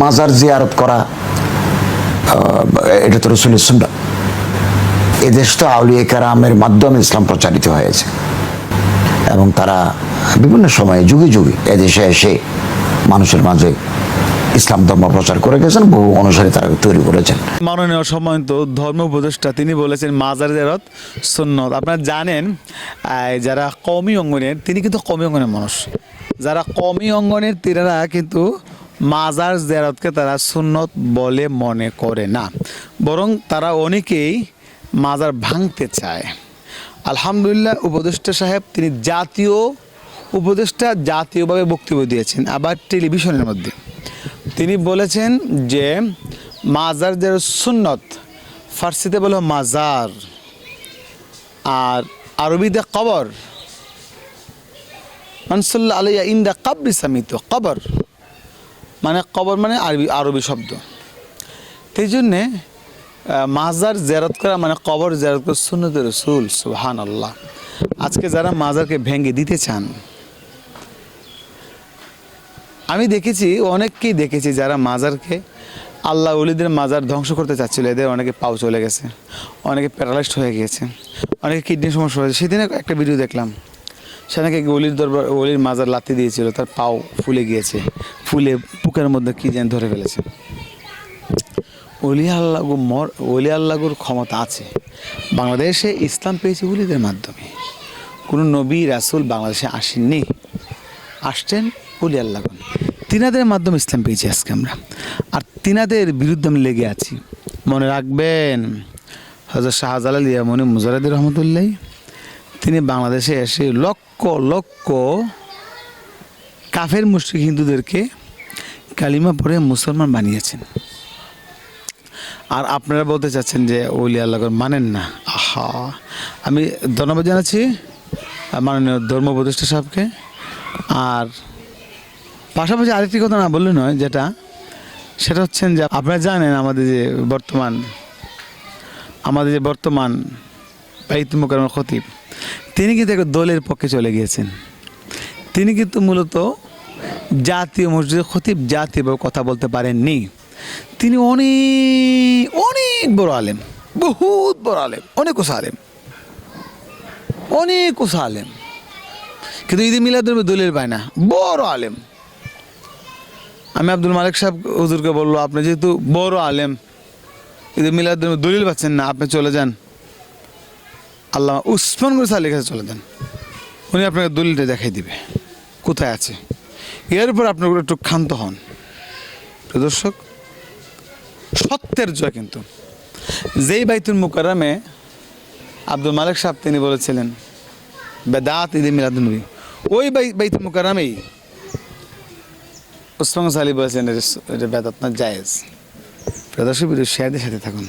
মাজার জিয়ারত করা এটা তো রসুলের সুন্না এদেশ তো আউলিয়া কারামের মাধ্যমে ইসলাম প্রচারিত হয়েছে। এবং তারা বিভিন্ন সময়ে যুগে যুগে এদেশে এসে মানুষের মাঝে ইসলাম ধর্ম প্রচার করে গেছেন, বহু অনুসারী তারা তৈরি করেছেন। মাননীয় সম্মানিত ধর্ম উপদেষ্টা, তিনি বলেছেন, মাজার জেরত সুন্নত। আপনারা জানেন যারা কমি অঙ্গনের, তিনি কিন্তু কমি অঙ্গনের মানুষ। যারা কমি অঙ্গনের, তিনারা কিন্তু মাজার জেরতকে তারা সুন্নত বলে মনে করে না। বরং তারা অনেকেই মাজার ভাঙতে চায়। আলহামদুলিল্লাহ, উপদেষ্টা সাহেব তিনি জাতীয় উপদেষ্টা জাতীয়ভাবে বক্তব্য দিয়েছেন, আবার টেলিভিশনের মধ্যে। তিনি বলেছেন যে, মাজার যে সুন্নত, ফার্সিতে বলো মাজার, আর আরবিতে কবর। মানসুল্লাহ আলিয়া ইন্দা কাবরি সামিত, কবর। মানে কবর মানে আরবি আরবি শব্দ। সেই জন্যে মাজার জেরত করা মানে কবর জেরত করা সুন্নত রসুল সুহান আল্লাহ আজকে যারা মাজারকে ভেঙে দিতে চান, আমি দেখেছি, অনেককেই দেখেছি যারা মাজারকে আল্লাহ অলিদের মাজার ধ্বংস করতে চাচ্ছিল। এদের অনেকে পাও চলে গেছে, অনেকে প্যারালাইজড হয়ে গিয়েছে, অনেকে কিডনির সমস্যা হয়েছে। সেদিনে একটা ভিডিও দেখলাম সে অলির দরবার অলির মাজার লাথি দিয়েছিল, তার পাও ফুলে গিয়েছে, ফুলে বুকের মধ্যে কি যেন ধরে ফেলেছে? অলি আল্লাহু মর অলি আল্লাহর ক্ষমতা আছে। বাংলাদেশে ইসলাম পেয়েছে অলিদের মাধ্যমে। কোনো নবী, রাসূল বাংলাদেশে আসেননি। আসছেন অলি আল্লাহ। তিনাদের মাধ্যমে ইসলাম পেয়েছি আজকে আমরা। আর তিনাদের বিরুদ্ধে আমি লেগে আছি। মনে রাখবেন হজরত শাহজালাল ইয়ামনি মুজারাদ রহমতুল্লাহ, তিনি বাংলাদেশে এসে লক্ষ লক্ষ কাফের, মুশরিক হিন্দুদেরকে কালিমা পড়ে মুসলমান বানিয়েছেন। আর আপনারা বলতে চাচ্ছেন যে, ওলি আল্লাহ মানেন না। আহা। আমি ধন্যবাদ জানাচ্ছি মাননীয় ধর্ম উপদেষ্টা সাহেবকে। আর পাশাপাশি আরেকটি কথা না বললে নয়, যেটা, সেটা হচ্ছেন যে, আপনারা জানেন আমাদের যে বর্তমান, আমাদের যে বর্তমান বাইত মোকারমের খতিব, তিনি কিন্তু একটা দলের পক্ষে চলে গিয়েছেন। তিনি কিন্তু মূলত জাতীয় মসজিদের খতিব জাতীয়ভাবে কথা বলতে পারেননি। তিনি অনেক অনেক বড় আলেম, বহুত বড় আলেম, অনেক ওসা আলেম, অনেক ওসা আলেম। কিন্তু ঈদে মিলাদুল দলিল পায় না, বড় আলেম। আমি আব্দুল মালিক সাহেব হুজুরকে বলল, আপনি যেহেতু বড় আলেম, ঈদে মিলাদুল দলিল পাচ্ছেন না, আপনি চলে যান। আল্লাহ উসমান গুরু সাহেব কাছে চলে যান। উনি আপনাকে দলিলটা দেখাই দিবে। কোথায় আছে? এর উপর আপনার একটু ক্ষান্ত হন। দর্শক, সত্যের জয় কিন্তু। যেই বাইতুল মুকারমে আব্দুল মালিক সাহেব তিনি বলেছিলেন, বেদাত ঈদে মিলাদুলনবী ওই বাই- বাইতুল মুকারমেই ওসমান সালি বলেছেন এটা বেদাত না, জায়েজ। প্রদর্শক শেয়ারদের সাথে থাকুন।